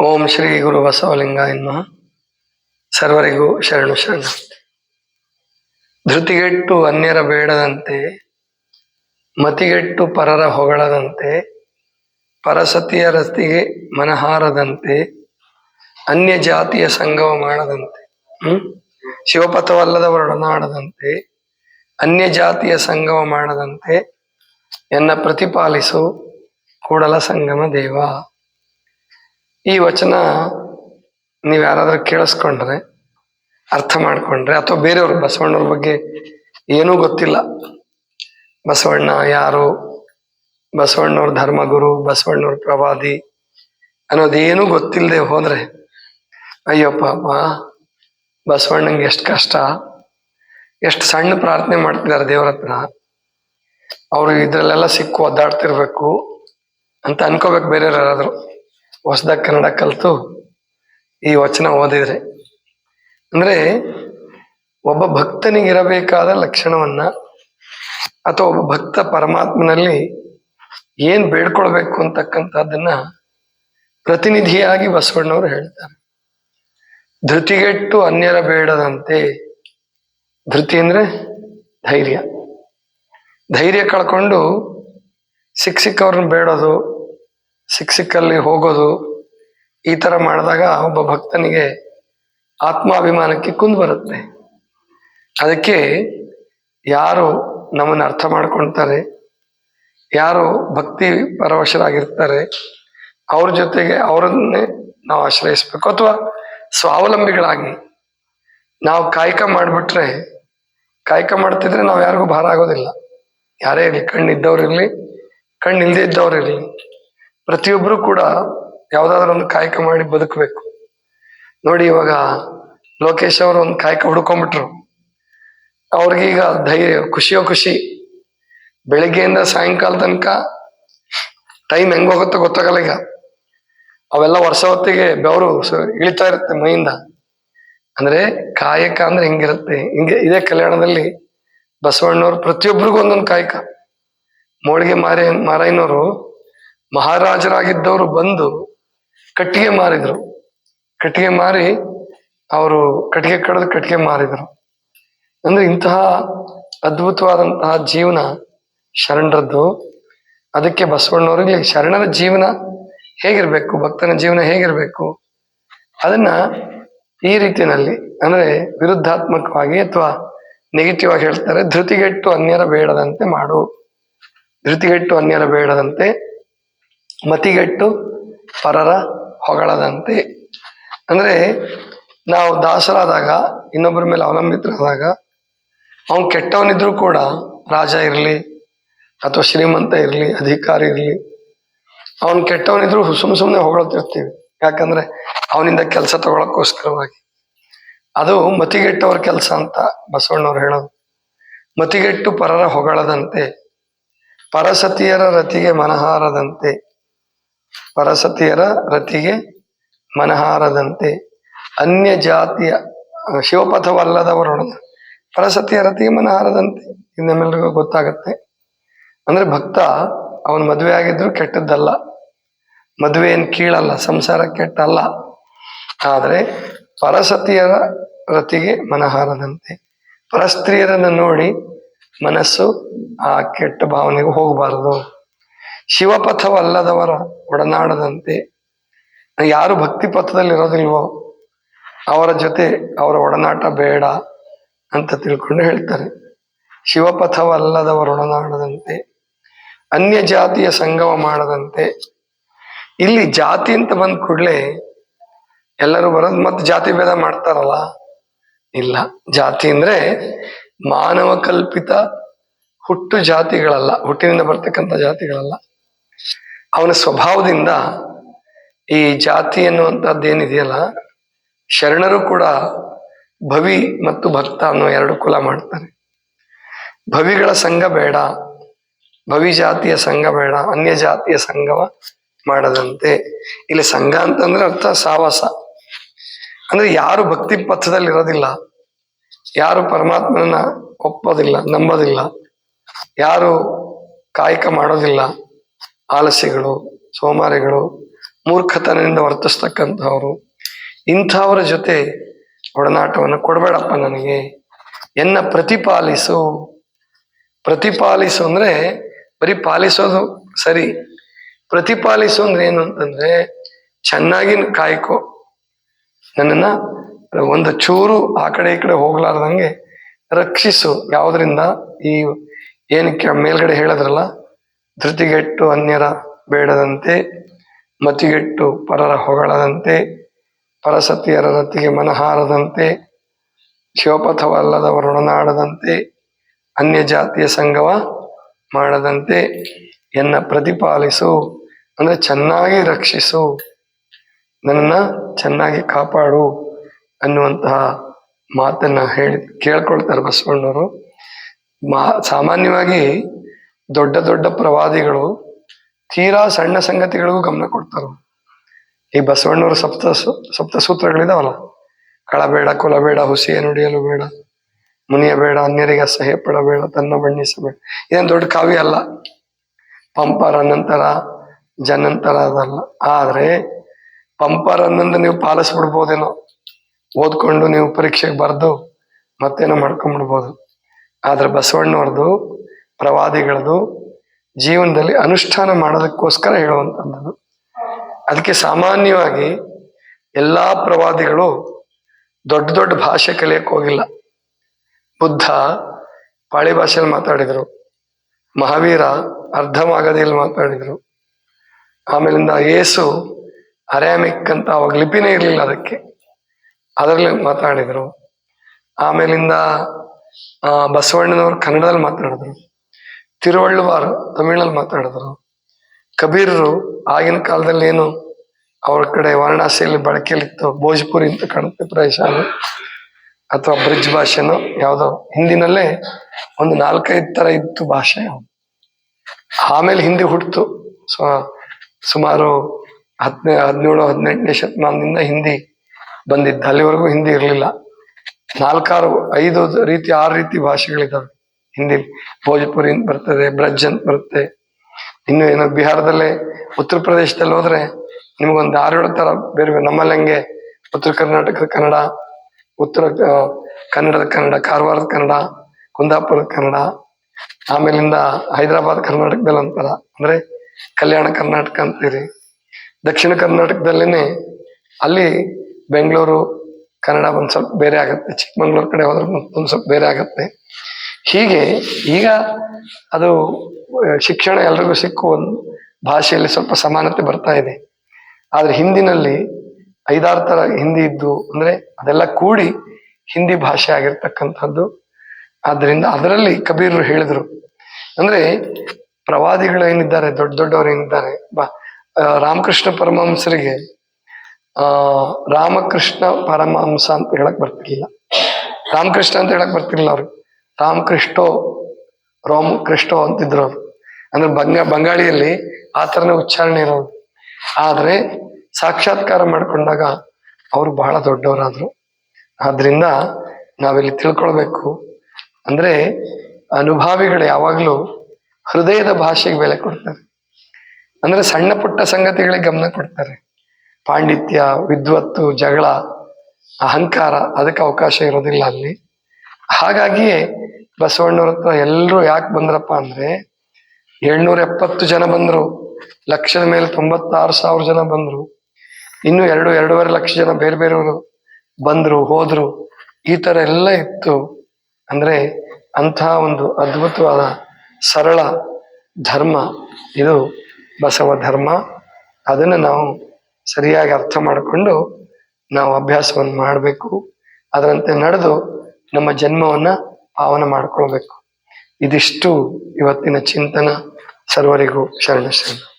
ಓಂ ಶ್ರೀ ಗುರು ಬಸವಲಿಂಗ ನಮಃ. ಸರ್ವರಿಗೂ ಶರಣು ಶರಣ. ಧೃತಿಗೆಟ್ಟು ಅನ್ಯರ ಬೇಡದಂತೆ, ಮತಿಗೆಟ್ಟು ಪರರ ಹೊಗಳದಂತೆ, ಪರಸತಿಯ ರಸ್ತಿಗೆ ಮನಹಾರದಂತೆ, ಅನ್ಯ ಜಾತಿಯ ಸಂಗಮ ಮಾಡದಂತೆ, ಹ್ಮ್? ಶಿವಪಥವಲ್ಲದವರೊಡನಾಡದಂತೆ ಅನ್ಯ ಜಾತಿಯ ಸಂಗಮ ಮಾಡದಂತೆ, ಎನ್ನ ಪ್ರತಿಪಾಲಿಸು ಕೂಡಲ ಸಂಗಮ ದೇವ. ಈ ವಚನ ನೀವು ಯಾರಾದ್ರೂ ಕೇಳಿಸ್ಕೊಂಡ್ರೆ, ಅರ್ಥ ಮಾಡ್ಕೊಂಡ್ರೆ, ಅಥವಾ ಬೇರೆಯವ್ರು ಬಸವಣ್ಣವ್ರ ಬಗ್ಗೆ ಏನೂ ಗೊತ್ತಿಲ್ಲ. ಬಸವಣ್ಣ ಯಾರು? ಬಸವಣ್ಣವ್ರ ಧರ್ಮಗುರು, ಬಸವಣ್ಣವ್ರ ಪ್ರವಾದಿ ಅನ್ನೋದೇನೂ ಗೊತ್ತಿಲ್ಲದೆ ಹೋದ್ರೆ, ಅಯ್ಯೋ ಪಾಪ, ಬಸವಣ್ಣಂಗೆ ಎಷ್ಟು ಕಷ್ಟ. ಎಷ್ಟು ಸಣ್ಣ ಪ್ರಾರ್ಥನೆ ಮಾಡ್ತಿದ್ದಾರೆ ದೇವ್ರ ಹತ್ರ. ಅವರು ಇದ್ರಲ್ಲೆಲ್ಲ ಸಿಕ್ಕು, ಒದ್ದಾಡ್ತಿರ್ಬೇಕು ಅಂತ ಅನ್ಕೋಬೇಕು ಬೇರೆಯವ್ರು ಯಾರಾದ್ರು. ಹೊಸದಾಗಿ ಕನ್ನಡ ಕಲಿತು ಈ ವಚನ ಓದಿದ್ರೆ. ಅಂದ್ರೆ ಒಬ್ಬ ಭಕ್ತನಿಗಿರಬೇಕಾದ ಲಕ್ಷಣವನ್ನ ಅಥವಾ ಒಬ್ಬ ಭಕ್ತ ಪರಮಾತ್ಮನಲ್ಲಿ ಏನ್ ಬೇಡ್ಕೊಳ್ಬೇಕು ಅಂತಕ್ಕಂಥದ್ದನ್ನ ಪ್ರತಿನಿಧಿಯಾಗಿ ಬಸವಣ್ಣವರು ಹೇಳ್ತಾರೆ. ಧೃತಿಗೆಟ್ಟು ಅನ್ಯರ ಬೇಡದಂತೆ. ಧೃತಿ ಅಂದ್ರೆ ಧೈರ್ಯ. ಧೈರ್ಯ ಕಳ್ಕೊಂಡು ಸಿಕ್ ಸಿಕ್ಕವ್ರನ್ನ ಬೇಡೋದು ಸಿಕ್ ಸಿಕ್ಕಲ್ಲಿ ಹೋಗೋದು ಈ ಥರ ಮಾಡಿದಾಗ ಒಬ್ಬ ಭಕ್ತನಿಗೆ ಆತ್ಮಾಭಿಮಾನಕ್ಕೆ ಕುಂದು ಬರುತ್ತೆ. ಅದಕ್ಕೆ ಯಾರು ನಮ್ಮನ್ನು ಅರ್ಥ ಮಾಡ್ಕೊಳ್ತಾರೆ, ಯಾರು ಭಕ್ತಿ ಪರವಶರಾಗಿರ್ತಾರೆ, ಅವ್ರ ಜೊತೆಗೆ ಅವರನ್ನೇ ನಾವು ಆಶ್ರಯಿಸ್ಬೇಕು. ಅಥವಾ ಸ್ವಾವಲಂಬಿಗಳಾಗಿ ನಾವು ಕಾಯಕ ಮಾಡಿಬಿಟ್ರೆ, ಕಾಯಕ ಮಾಡ್ತಿದ್ರೆ ನಾವು ಯಾರಿಗೂ ಭಾರ ಆಗೋದಿಲ್ಲ. ಯಾರೇ ಇರಲಿ ಕಣ್ಣು ಇದ್ದವ್ರಿರ್ಲಿ ಕಣ್ಣು ಇಲ್ಲದೆ ಪ್ರತಿಯೊಬ್ಬರು ಕೂಡ ಯಾವ್ದಾದ್ರು ಒಂದು ಕಾಯಕ ಮಾಡಿ ಬದುಕಬೇಕು. ನೋಡಿ ಇವಾಗ ಲೋಕೇಶ್ ಅವರು ಒಂದು ಕಾಯಕ ಹುಡ್ಕೊಂಡ್ಬಿಟ್ರು. ಅವ್ರಿಗೀಗ ಧೈರ್ಯ, ಖುಷಿಯೋ ಖುಷಿ. ಬೆಳಿಗ್ಗೆಯಿಂದ ಸಾಯಂಕಾಲ ತನಕ ಟೈಮ್ ಹೆಂಗ ಹೋಗುತ್ತೋ ಗೊತ್ತಾಗಲ್ಲ ಈಗ. ಅವೆಲ್ಲ ವರ್ಷ ಹೊತ್ತಿಗೆ ಬೆವರು ಇಳಿತಾ ಇರುತ್ತೆ ಮೈಯಿಂದ. ಅಂದ್ರೆ ಕಾಯಕ ಅಂದ್ರೆ ಹಿಂಗಿರುತ್ತೆ? ಹಿಂಗೆ ಇದೇ ಕಲ್ಯಾಣದಲ್ಲಿ ಬಸವಣ್ಣವ್ರು ಪ್ರತಿಯೊಬ್ಬರಿಗೂ ಒಂದೊಂದು ಕಾಯಕ. ಮೋಳಿಗೆ ಮಾರೇ ಮಾರಯ್ಯನವರು ಮಹಾರಾಜರಾಗಿದ್ದವರು ಬಂದು ಕಟ್ಟಿಗೆ ಮಾರಿದ್ರು. ಕಟ್ಟಿಗೆ ಮಾರಿ ಅವರು ಕಟ್ಟಿಗೆ ಕಡಿದು ಕಟ್ಟಿಗೆ ಮಾರಿದರು. ಅಂದ್ರೆ ಇಂತಹ ಅದ್ಭುತವಾದಂತಹ ಜೀವನ ಶರಣರದ್ದು. ಅದಕ್ಕೆ ಬಸವಣ್ಣವರಿಗೆ ಶರಣರ ಜೀವನ ಹೇಗಿರ್ಬೇಕು, ಭಕ್ತನ ಜೀವನ ಹೇಗಿರ್ಬೇಕು? ಅದನ್ನ ಈ ರೀತಿಯಲ್ಲಿ ಅಂದ್ರೆ ವಿರುದ್ಧಾತ್ಮಕವಾಗಿ ಅಥವಾ ನೆಗೆಟಿವ್ ಆಗಿ ಹೇಳ್ತಾರೆ, ಧೃತಿಗೆಟ್ಟು ಅನ್ಯರ ಬೇಡದಂತೆ ಮಾಡು. ಧೃತಿಗೆಟ್ಟು ಅನ್ಯರ ಬೇಡದಂತೆ ಮತಿಗೆಟ್ಟು ಪರರ ಹೊಗಳದಂತೆ. ಅಂದ್ರೆ ನಾವು ದಾಸರಾದಾಗ ಇನ್ನೊಬ್ಬರ ಮೇಲೆ ಅವಲಂಬಿತರಾದಾಗ, ಅವನ್ ಕೆಟ್ಟವನಿದ್ರೂ ಕೂಡ ರಾಜ ಇರಲಿ, ಅಥವಾ ಶ್ರೀಮಂತ ಇರಲಿ, ಅಧಿಕಾರಿ ಇರಲಿ, ಅವನ್ ಕೆಟ್ಟವನಿದ್ರು ಸುಮ್ ಸುಮ್ಮನೆ ಹೊಗಳ್ತಿರ್ತೀವಿ. ಯಾಕಂದ್ರೆ ಅವನಿಂದ ಕೆಲಸ ತಗೊಳಕ್ಕೋಸ್ಕರವಾಗಿ. ಅದು ಮತಿಗೆಟ್ಟವ್ರ ಕೆಲಸ ಅಂತ ಬಸವಣ್ಣವ್ರು ಹೇಳೋದು. ಮತಿಗೆಟ್ಟು ಪರರ ಹೊಗಳದಂತೆ, ಪರಸತಿಯರ ರತಿಗೆ ಮನಹಾರದಂತೆ. ಪರಸತಿಯರ ರತಿಗೆ ಮನಹಾರದಂತೆ. ಅನ್ಯ ಜಾತಿಯ ಶಿವಪಥವಲ್ಲದವರು ಪರಸತಿಯ ರತಿಗೆ ಮನಹಾರದಂತೆ. ಇನ್ನೆಲ್ಲರಿಗೂ ಗೊತ್ತಾಗತ್ತೆ. ಅಂದ್ರೆ ಭಕ್ತ ಅವನ್ ಮದುವೆ ಆಗಿದ್ರು ಕೆಟ್ಟದ್ದಲ್ಲ. ಮದುವೆ ಏನು ಕೀಳಲ್ಲ, ಸಂಸಾರ ಕೆಟ್ಟಲ್ಲ. ಆದರೆ ಪರಸತಿಯರ ರತಿಗೆ ಮನಹಾರದಂತೆ. ಪರಸ್ತ್ರೀಯರನ್ನು ನೋಡಿ ಮನಸ್ಸು ಆ ಕೆಟ್ಟ ಭಾವನೆಗೆ ಹೋಗಬಾರದು. ಶಿವಪಥವಲ್ಲದವರ ಒಡನಾಡದಂತೆ ಯಾರು ಭಕ್ತಿ ಪಥದಲ್ಲಿ ಅವರ ಜೊತೆ ಅವರ ಒಡನಾಟ ಬೇಡ ಅಂತ ತಿಳ್ಕೊಂಡು ಹೇಳ್ತಾರೆ. ಶಿವಪಥವಲ್ಲದವರ ಒಡನಾಡದಂತೆ ಅನ್ಯ ಜಾತಿಯ ಸಂಗಮ ಮಾಡದಂತೆ. ಇಲ್ಲಿ ಜಾತಿ ಅಂತ ಬಂದ ಕೂಡಲೇ ಎಲ್ಲರೂ ಬರೋದು ಮತ್ತೆ ಜಾತಿ ಭೇದ ಮಾಡ್ತಾರಲ್ಲ? ಇಲ್ಲ. ಜಾತಿ ಅಂದ್ರೆ ಮಾನವ ಕಲ್ಪಿತ ಹುಟ್ಟು ಜಾತಿಗಳಲ್ಲ, ಹುಟ್ಟಿನಿಂದ ಬರ್ತಕ್ಕಂಥ ಜಾತಿಗಳಲ್ಲ. ಅವನ ಸ್ವಭಾವದಿಂದ ಈ ಜಾತಿ ಅನ್ನುವಂಥದ್ದು ಏನಿದೆಯಲ್ಲ, ಶರಣರು ಕೂಡ ಭವಿ ಮತ್ತು ಭಕ್ತ ಅನ್ನೋ ಎರಡು ಕುಲ ಮಾಡ್ತಾರೆ. ಭವಿಗಳ ಸಂಘ ಬೇಡ, ಭವಿ ಜಾತಿಯ ಸಂಘ ಬೇಡ, ಅನ್ಯ ಜಾತಿಯ ಸಂಘವ ಮಾಡದಂತೆ. ಇಲ್ಲಿ ಸಂಘ ಅಂತಂದ್ರೆ ಅರ್ಥ ಸಾವಾಸ. ಅಂದ್ರೆ ಯಾರು ಭಕ್ತಿ ಪಥದಲ್ಲಿ ಇರೋದಿಲ್ಲ ಯಾರು ಪರಮಾತ್ಮನ ಒಪ್ಪೋದಿಲ್ಲ, ನಂಬೋದಿಲ್ಲ, ಯಾರು ಕಾಯಕ ಮಾಡೋದಿಲ್ಲ ಆಲಸ್ಯಗಳು, ಸೋಮಾರಿಗಳು, ಮೂರ್ಖತನದಿಂದ ವರ್ತಿಸ್ತಕ್ಕಂಥವ್ರು, ಇಂಥವರ ಜೊತೆ ಒಡನಾಟವನ್ನು ಕೊಡಬೇಡಪ್ಪ ನನಗೆ. ಎನ್ನ ಪ್ರತಿಪಾಲಿಸು? ಪ್ರತಿಪಾಲಿಸು ಅಂದ್ರೆ ಬರೀ ಪಾಲಿಸೋದು ಸರಿ. ಪ್ರತಿಪಾಲಿಸು ಅಂದ್ರೆ ಏನು ಅಂತಂದ್ರೆ ಚೆನ್ನಾಗಿ ಕಾಯ್ಕೋ. ನನ್ನನ್ನ ಒಂದು ಚೂರು ಆ ಕಡೆ ಈ ಕಡೆ ಹೋಗ್ಲಾರ್ದಂಗೆ ರಕ್ಷಿಸು. ಯಾವುದರಿಂದ? ಈ ಏನಕ್ಕೆ ಮೇಲ್ಗಡೆ ಹೇಳಿದ್ರಲ್ಲ? ಧೃತಿಗೆಟ್ಟು ಅನ್ಯರ ಬೇಡದಂತೆ, ಮತಿಗೆಟ್ಟು ಪರರ ಹೊಗಳದಂತೆ, ಪರಸತಿಯರ ರತಿಗೆ ಮನಹಾರದಂತೆ ಶಿವಪಥವಲ್ಲದವರೊಡನಾಡದಂತೆ ಅನ್ಯ ಜಾತಿಯ ಸಂಗವ ಮಾಡದಂತೆ ಎನ್ನ ಪ್ರತಿಪಾಲಿಸು, ಅಂದ್ರೆ ಚೆನ್ನಾಗಿ ರಕ್ಷಿಸು ನನ್ನ ಚೆನ್ನಾಗಿ ಕಾಪಾಡು ಅನ್ನುವಂತಹ ಮಾತನ್ನ ಹೇಳಿ ಕೇಳ್ಕೊಳ್ತಾರೆ ಬಸವಣ್ಣವರು. ಮಾ ಸಾಮಾನ್ಯವಾಗಿ ದೊಡ್ಡ ದೊಡ್ಡ ಪ್ರವಾದಿಗಳು ತೀರಾ ಸಣ್ಣ ಸಂಗತಿಗಳಿಗೂ ಗಮನ ಕೊಡ್ತಾರೆ. ಈ ಬಸವಣ್ಣವ್ರ ಸಪ್ತ ಸಪ್ತ ಸೂತ್ರಗಳಿದಾವಲ್ಲ? ಕಳಬೇಡ ಕೊಲಬೇಡ ಹುಸಿಯ ನುಡಿಯಲು ಬೇಡ, ಮುನಿಯ ಬೇಡ, ಅನ್ಯರಿಗೆ ಅಸಹ್ಯ ಪಡಬೇಡ, ತನ್ನ ಬಣ್ಣಿಸಬೇಡ ಇದೇನು ದೊಡ್ಡ ಕಾವ್ಯ ಅಲ್ಲ? ಪಂಪರ ನಂತರ ಜನಂತರ ಅದಲ್ಲ. ಆದ್ರೆ ಪಂಪರ್ ಅನ್ನೊಂದು ನೀವು ಪಾಲಿಸ್ಬಿಡ್ಬೋದೇನೋ? ಓದ್ಕೊಂಡು ನೀವು ಪರೀಕ್ಷೆಗೆ ಬರೆದು ಮತ್ತೇನೋ ಮಾಡ್ಕೊಂಡ್ಬಿಡ್ಬೋದು ಆದ್ರೆ ಬಸವಣ್ಣವ್ರದ್ದು ಪ್ರವಾದಿಗಳದು ಜೀವನದಲ್ಲಿ ಅನುಷ್ಠಾನ ಮಾಡೋದಕ್ಕೋಸ್ಕರ ಹೇಳುವಂಥದ್ದು ಅದಕ್ಕೆ ಸಾಮಾನ್ಯವಾಗಿ ಎಲ್ಲ ಪ್ರವಾದಿಗಳು ದೊಡ್ಡ ದೊಡ್ಡ ಭಾಷೆ ಕಲಿಯಕ್ಕೆ ಹೋಗಿಲ್ಲ. ಬುದ್ಧ ಪಾಳಿ ಭಾಷೆಯಲ್ಲಿ ಮಾತಾಡಿದರು. ಮಹಾವೀರ ಅರ್ಧ ಮಾತಾಡಿದರು. ಆಮೇಲಿಂದ ಏಸು ಅರ್ಯಾಮಿಕ್ ಅಂತ ಅವಾಗ ಲಿಪಿನೇ ಇರಲಿಲ್ಲ ಅದಕ್ಕೆ. ಅದರಲ್ಲಿ ಮಾತಾಡಿದರು. ಆಮೇಲಿಂದ ಬಸವಣ್ಣನವರು ಕನ್ನಡದಲ್ಲಿ ಮಾತಾಡಿದ್ರು. ತಿರುವಳ್ಳುವಾರ್ ತಮಿಳಲ್ಲಿ ಮಾತಾಡಿದ್ರು. ಕಬೀರರು ಆಗಿನ ಕಾಲದಲ್ಲಿ ಏನು ಅವ್ರ ಕಡೆ ವಾರಣಾಸಿಯಲ್ಲಿ ಬಳಕೆಯಲ್ಲಿತ್ತು, ಭೋಜ್ಪುರಿ ಅಂತ ಕಾಣುತ್ತೆ ಪ್ರದೇಶ ಅಥವಾ ಬ್ರಿಜ್ ಭಾಷೆನೋ ಯಾವುದೋ ಹಿಂದಿನಲ್ಲೇ ಒಂದು ನಾಲ್ಕೈದು ತರ ಇತ್ತು ಭಾಷೆ ಆಮೇಲೆ ಹಿಂದಿ ಹುಟ್ಟಿತು ಸೊ, ಸುಮಾರು ಹತ್ತನೇ, ಹದಿನೇಳು, ಹದಿನೆಂಟನೇ ಶತಮಾನದಿಂದ ಹಿಂದಿ ಬಂದಿದ್ದು ಅಲ್ಲಿವರೆಗೂ ಹಿಂದಿ ಇರಲಿಲ್ಲ. ನಾಲ್ಕಾರು, ಐದು ರೀತಿ, ಆರು ರೀತಿ ಭಾಷೆಗಳಿದಾವೆ ಹಿಂದಿ ಭೋಜ್ಪುರಿ ಅಂತ ಬರ್ತದೆ, ಬ್ರಜ್ ಅಂತ ಬರುತ್ತೆ. ಇನ್ನು ಏನೋ ಬಿಹಾರದಲ್ಲೇ ಉತ್ತರ ಪ್ರದೇಶದಲ್ಲಿ ಹೋದ್ರೆ ನಿಮ್ಗೊಂದು ಆರೇಳು ತರ ಬೇರೆ ಬೇರೆ ನಮ್ಮಲ್ಲಿ ಹಂಗೆ ಉತ್ತರ ಕರ್ನಾಟಕದ ಕನ್ನಡ, ಉತ್ತರ ಕನ್ನಡದ ಕನ್ನಡ, ಕಾರವಾರದ ಕನ್ನಡ, ಕುಂದಾಪುರದ ಕನ್ನಡ, ಆಮೇಲಿಂದ ಹೈದರಾಬಾದ್ ಕರ್ನಾಟಕದಲ್ಲಿ ಅಂತಾರ ಅಂದ್ರೆ ಕಲ್ಯಾಣ ಕರ್ನಾಟಕ ಅಂತೀರಿ. ದಕ್ಷಿಣ ಕರ್ನಾಟಕದಲ್ಲೇನೆ ಅಲ್ಲಿ ಬೆಂಗಳೂರು, ಕನ್ನಡ ಒಂದ್ ಸ್ವಲ್ಪ ಬೇರೆ ಆಗುತ್ತೆ. ಚಿಕ್ಕಮಂಗ್ಳೂರ್ ಕಡೆ ಹೋದ್ರೆ ಒಂದು ಸ್ವಲ್ಪ ಬೇರೆ ಆಗುತ್ತೆ. ಹೀಗೆ ಈಗ ಅದು ಶಿಕ್ಷಣ ಎಲ್ರಿಗೂ ಸಿಕ್ಕು ಒಂದು ಭಾಷೆಯಲ್ಲಿ ಸ್ವಲ್ಪ ಸಮಾನತೆ ಬರ್ತಾ ಇದೆ. ಆದರೆ ಹಿಂದಿನಲ್ಲಿ ಐದಾರು ಥರ ಹಿಂದಿ ಇದ್ದು, ಅಂದ್ರೆ ಅದೆಲ್ಲ ಕೂಡಿ ಹಿಂದಿ ಭಾಷೆ ಆಗಿರ್ತಕ್ಕಂಥದ್ದು. ಆದ್ದರಿಂದ ಅದರಲ್ಲಿ ಕಬೀರರು ಹೇಳಿದರು, ಅಂದ್ರೆ ಪ್ರವಾದಿಗಳು ಏನಿದ್ದಾರೆ, ದೊಡ್ಡ ದೊಡ್ಡವರು ಏನಿದ್ದಾರೆ, ಬ- ರಾಮಕೃಷ್ಣ ಪರಮಹಂಸರಿಗೆ, ಆ, ರಾಮಕೃಷ್ಣ ಪರಮಹಂಸ ಅಂತ ಹೇಳಕ್ ಬರ್ತಿರ್ಲಿಲ್ಲ. ರಾಮಕೃಷ್ಣ ಅಂತ ಹೇಳಕ್ ಬರ್ತಿರ್ಲಿಲ್ಲ ಅವ್ರು ರಾಮಕೃಷ್ಣೋ ರೋಮ್ ಕೃಷ್ಣೋ ಅಂತಿದ್ರು ಅವರು. ಅಂದ್ರೆ ಬಂಗ, ಬಂಗಾಳಿಯಲ್ಲಿ ಆ ಥರನೇ ಉಚ್ಚಾರಣೆ ಇರೋದು ಆದರೆ ಸಾಕ್ಷಾತ್ಕಾರ ಮಾಡಿಕೊಂಡಾಗ ಅವರು ಬಹಳ ದೊಡ್ಡವರಾದ್ರು. ಆದ್ರಿಂದ ನಾವಿಲ್ಲಿ ತಿಳ್ಕೊಳ್ಬೇಕು. ಅಂದ್ರೆ ಅನುಭಾವಿಗಳು ಯಾವಾಗಲೂ ಹೃದಯದ ಭಾಷೆಗೆ ಬೆಲೆ ಕೊಡ್ತಾರೆ. ಅಂದ್ರೆ ಸಣ್ಣ ಪುಟ್ಟ ಸಂಗತಿಗಳಿಗೆ ಗಮನ ಕೊಡ್ತಾರೆ. ಪಾಂಡಿತ್ಯ, ವಿದ್ವತ್ತು, ಜಗಳ, ಅಹಂಕಾರ, ಅದಕ್ಕೆ ಅವಕಾಶ ಇರೋದಿಲ್ಲ ಅಲ್ಲಿ. ಹಾಗಾಗಿಯೇ ಬಸವಣ್ಣವ್ರ ಹತ್ರ ಎಲ್ಲರೂ ಯಾಕೆ ಬಂದ್ರಪ್ಪ ಅಂದ್ರೆ ಏಳ್ನೂರ ಎಪ್ಪತ್ತು ಜನ ಬಂದ್ರು, ಲಕ್ಷದ ಮೇಲೆ ತೊಂಬತ್ತಾರು ಸಾವಿರ ಜನ ಬಂದ್ರು, ಇನ್ನು ಎರಡು, ಎರಡೂವರೆ ಲಕ್ಷ ಜನ ಬೇರೆ ಬೇರೆಯವರು ಬಂದ್ರು, ಹೋದ್ರು, ಈ ತರ ಎಲ್ಲ ಇತ್ತು. ಅಂದ್ರೆ ಅಂತಹ ಒಂದು ಅದ್ಭುತವಾದ, ಸರಳ ಧರ್ಮ ಇದು ಬಸವ ಧರ್ಮ. ಅದನ್ನು ನಾವು ಸರಿಯಾಗಿ ಅರ್ಥ ಮಾಡಿಕೊಂಡು ನಾವು ಅಭ್ಯಾಸವನ್ನು ಮಾಡಬೇಕು. ಅದರಂತೆ ನಡೆದು ನಮ್ಮ ಜನ್ಮವನ್ನ ಪಾವನ ಮಾಡ್ಕೊಳ್ಬೇಕು. ಇದಿಷ್ಟು ಇವತ್ತಿನ ಚಿಂತನ. ಸರ್ವರಿಗೂ ಶರಣ ಶರಣ.